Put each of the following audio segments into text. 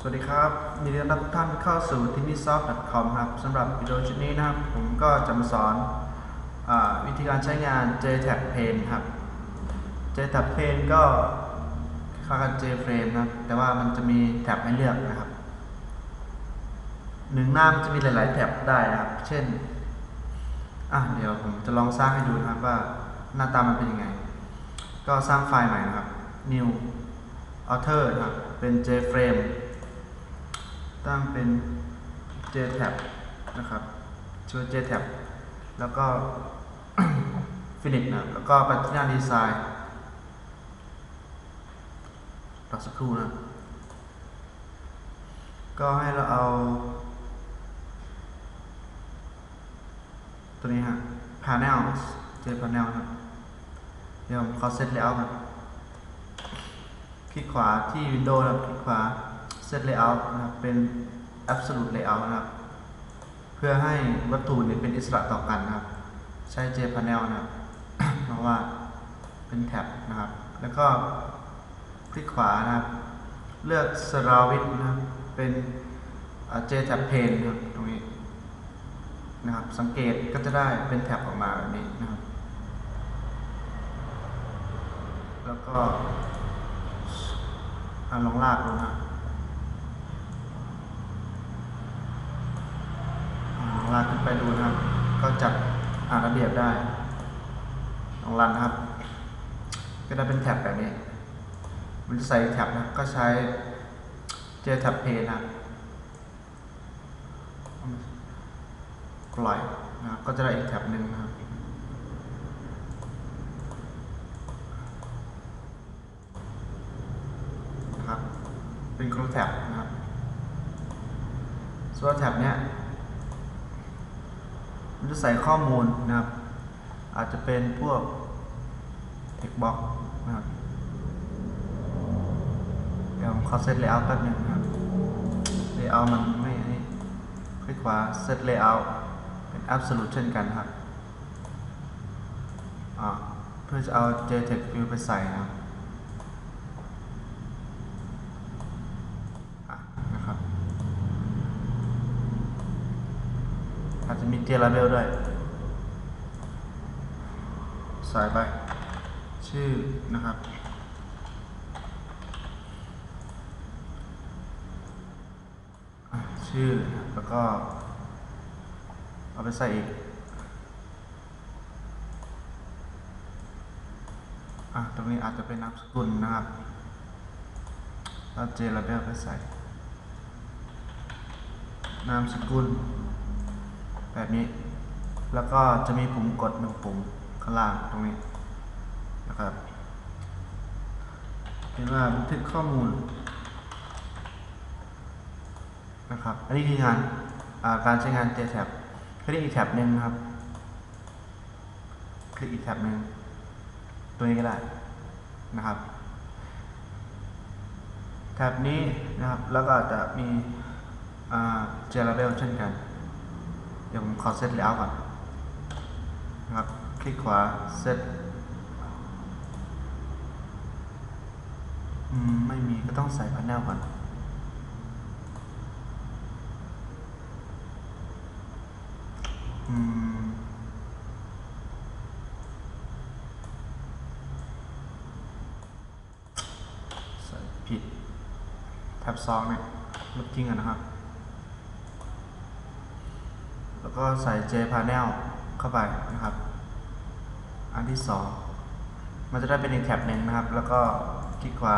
สวัสดีครับยินดีต้อนรับทุกท่านเข้าสู่ t i n i s o f t c o m ครับสำหรับวิดีโอชุดนี้นะครับ ผมก็จะมาสอนอวิธีการใช้งาน JTAG Pane ครับ JTAG Pane ก็คล้ายกับ JFrame นะแต่ว่ามันจะมีแท็บให้เลือกนะครับหนึ่งหน้ามันจะมีหลาย ๆ แท็บได้นะครับ เช่นอะเดี๋ยวผมจะลองสร้างให้ดูนะครับว่าหน้าตามันเป็นยังไง ก็สร้างไฟล์ใหม่นะครับ new author นะครับเป็น JFrame ตั้งเป็น JTab นะครับชื่อ JTab แล้วก็ Finish นะแล้วก็ไปที่หน้าดีไซน์รอสักครู่นะ ก็ให้เราเอา ตัวนี้ฮะ panel J panel ครับเดี๋ยวผมขอเซต layout ครับคลิกขวาที่ Windows นะคลิกขวา Set Layout นะครับเป็น Absolute Layout นะครับ เพื่อให้วัตถุนี่ยเป็นอิสระต่อกันนะครับ ใช้ J Panel นะครับเพราะว่าเป็นแท็บนะครับ แล้วก็คลิกขวานะครับ เลือก s r a w i t นะครับเป็นอ่า J Tab Pane นะครับตรงนี้นะครับ สังเกตก็จะได้เป็นแท็บออกมาแบบนี้นะครับ แล้วก็ลองลากดูนะอ่า ลองลากขึ้นไปดูนะครับ ก็จัดอ่านระเบียบได้ลองรันนะครับ ก็ได้เป็นแท็บแบบนี้ มันจะใส่แท็บนะ ก็ใช้เจแท็บเพนนะปล่อยนะครับก็จะได้อีกแท็บหนึ่งนะครับครับ เป็นครูแท็บนะครับส่วนแท็บเนี้ย จะใส่ข้อมูลนะครับ อาจจะเป็นพวก text box นะครับเดี๋ยวผมขอเซต layout แป๊บนึงนะครับ layout มันไม่ให้คลิกขวา set layout เป็น absolute เช่นกันครับเพื่อจะเอา JText view ไปใส่นะครับ อะนะครับ อาจจะมีเจลาเบลด้วยใส่ไป ชื่อนะครับ ชื่อแล้วก็ เอาไปใส่อีกอะตรงนี้อาจจะเป็นนามสกุลนะครับแล้วเจลาเบลไปใส่ นามสกุล แบบนี้ แล้วก็จะมีปุ่มกดหนึ่งปุ่มข้างล่างตรงนี้นะครับเห็นว่าบันทึกข้อมูลนะครับ อันนี้คืองานการใช้งาน JTab คลิกอีกแท็บหนึ่งครับ คลิกอีกแท็บหนึ่งตัวนี้ก็ได้นะครับ แท็บนี้นะครับ แล้วก็จจะมีเจลาเบลเช่นกัน เดี๋ยวผมขอเซตแล้วก่อนนะครับ คลิกขวาเซตไม่มีก็ต้องใส่พ a น e l ก่อนอืมใส่ผิด แท็บสองเนี่ยลบทิ้งกันนะครับ แล้วก็ใส่ J panel เข้าไปนะครับ อันที่สองมันจะได้เป็นอีกแท็บหนึ่งนะครับ แล้วก็คลิกขวา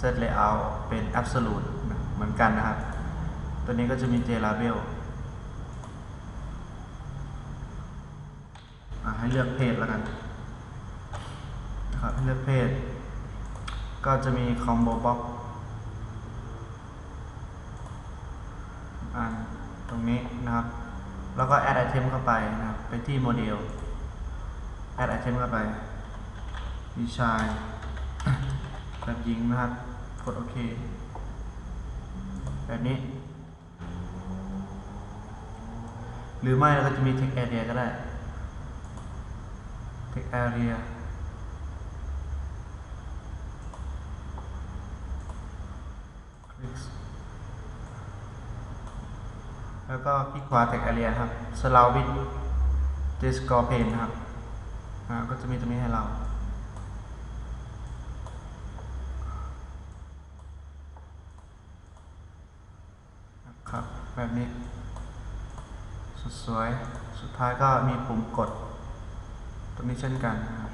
set layout เป็น absolute นะเหมือนกันนะครับ ตัวนี้ก็จะมี J label อะให้เลือกเพศแล้วกันนะครับเลือกเพศก็จะมี combo box อันตรงนี้นะครับ แล้วก็ add item เข้าไปนะครับ ไปที่โมเดล add item เข้าไปมีชายแบบยิงนะครับ กดโอเค แบบนี้ หรือไม่เราก็จะมี text area ก็ได้ text area คลิก แล้วก็คลิกขวาแท็ก area ครับสลาวิดเจสกอร์เพนครับอ่าก็จะมีตรงนี้ให้เราครับแบบนี้สุดสวยสุดท้ายก็มีปุ่มกด ตรงนี้เช่นกันนะครับ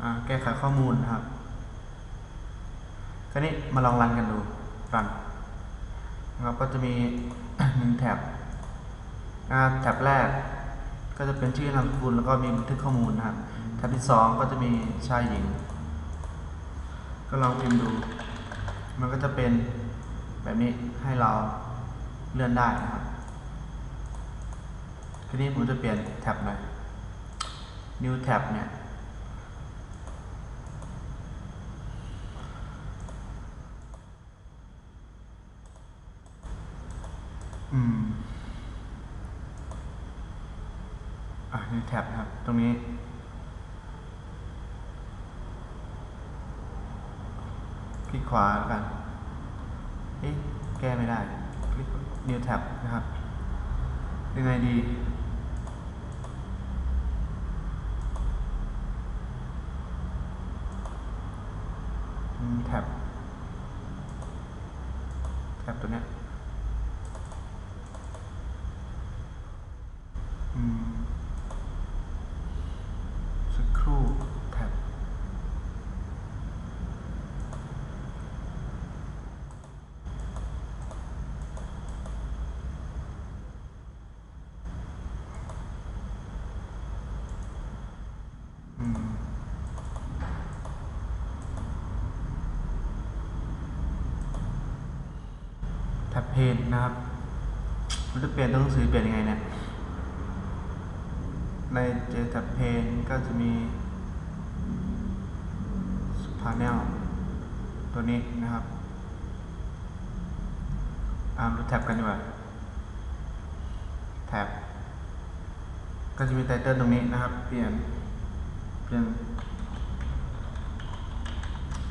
อ่าแก้ไขข้อมูลครับคราวนี้มาลองรันกันดู รันนะครับก็จะมีหนึ่งแท็บแท็บแรกก็จะเป็นชื่อนามสกุลแล้วก็มีบันทึกข้อมูลนะครับแท็บที่สองก็จะมีชายหญิง ก็ลองพิมพ์ดู มันก็จะเป็นแบบนี้ให้เราเลื่อนได้นะครับทีนี้ผมจะเปลี่ยนแท็บหน่อย new tab เนี่ย อืม อะ new tab นะครับ ตรงนี้ คลิกขวาแล้วกันเอ๊ะแก้ไม่ได้ คลิก new tab นะครับ ยังไงดีแท็บแท็บตัวเนี้ย อืม สักครู่ แท็บ อืม แท็บ เพนนะครับมันจะเปลี่ยนตัวหนังสือเปลี่ยนยังไงเนี่ยในเจแท็บเพนก็จะมีพา n นลตัวนี้นะครับอ่าดูแท็บกันดีกว่าแท็บก็จะมีไตเติลตรงนี้นะครับ เปลี่ยน เปลี่ยน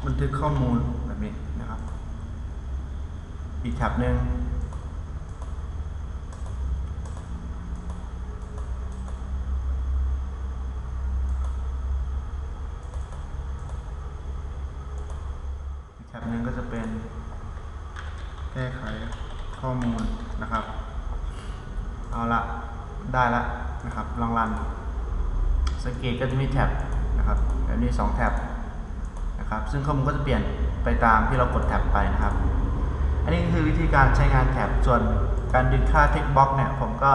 บันทึกข้อมูลแบบนี้นะครับ อีกแท็บหนึ่งอีกแท็บหนึ่งก็จะเป็นแก้ไขข้อมูลนะครับ เอาละได้ละนะครับลองรันสังเกตก็จะมีแท็บนะครับแบบนี้สองแท็บนะครับ ซึ่งข้อมูลก็จะเปลี่ยนไปตามที่เรากดแท็บไปนะครับ ธีการใช้งานแท็บส่วนการดึงค่าเทคบ็อกเนี่ยผมก็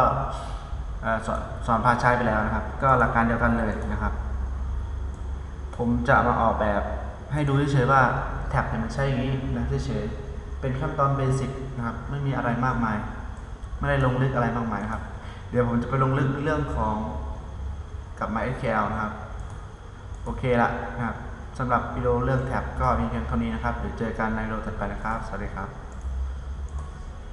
สอนสอนพาใช้ไปแล้วนะครับ ก็หลักการเดียวกันเลยนะครับ ผมจะมาออกแบบให้ดูเฉยๆว่าแท็บเนี่ยมันใช่อย่างนี้นะเฉยๆเป็นขั้นตอนเบสิกนะครับไม่มีอะไรมากมาย ไม่ได้ลงลึกอะไรมากมายนะครับ เดี๋ยวผมจะไปลงลึกเรื่องของกับ MySQL นะครับ โอเคละนะครับสำหรับวิดีโอเรื่องแท็บก็มีเพียงเท่านี้นะครับเดี๋ยวเจอกันในวิดีโอถัดไปนะครับ สวัสดีครับ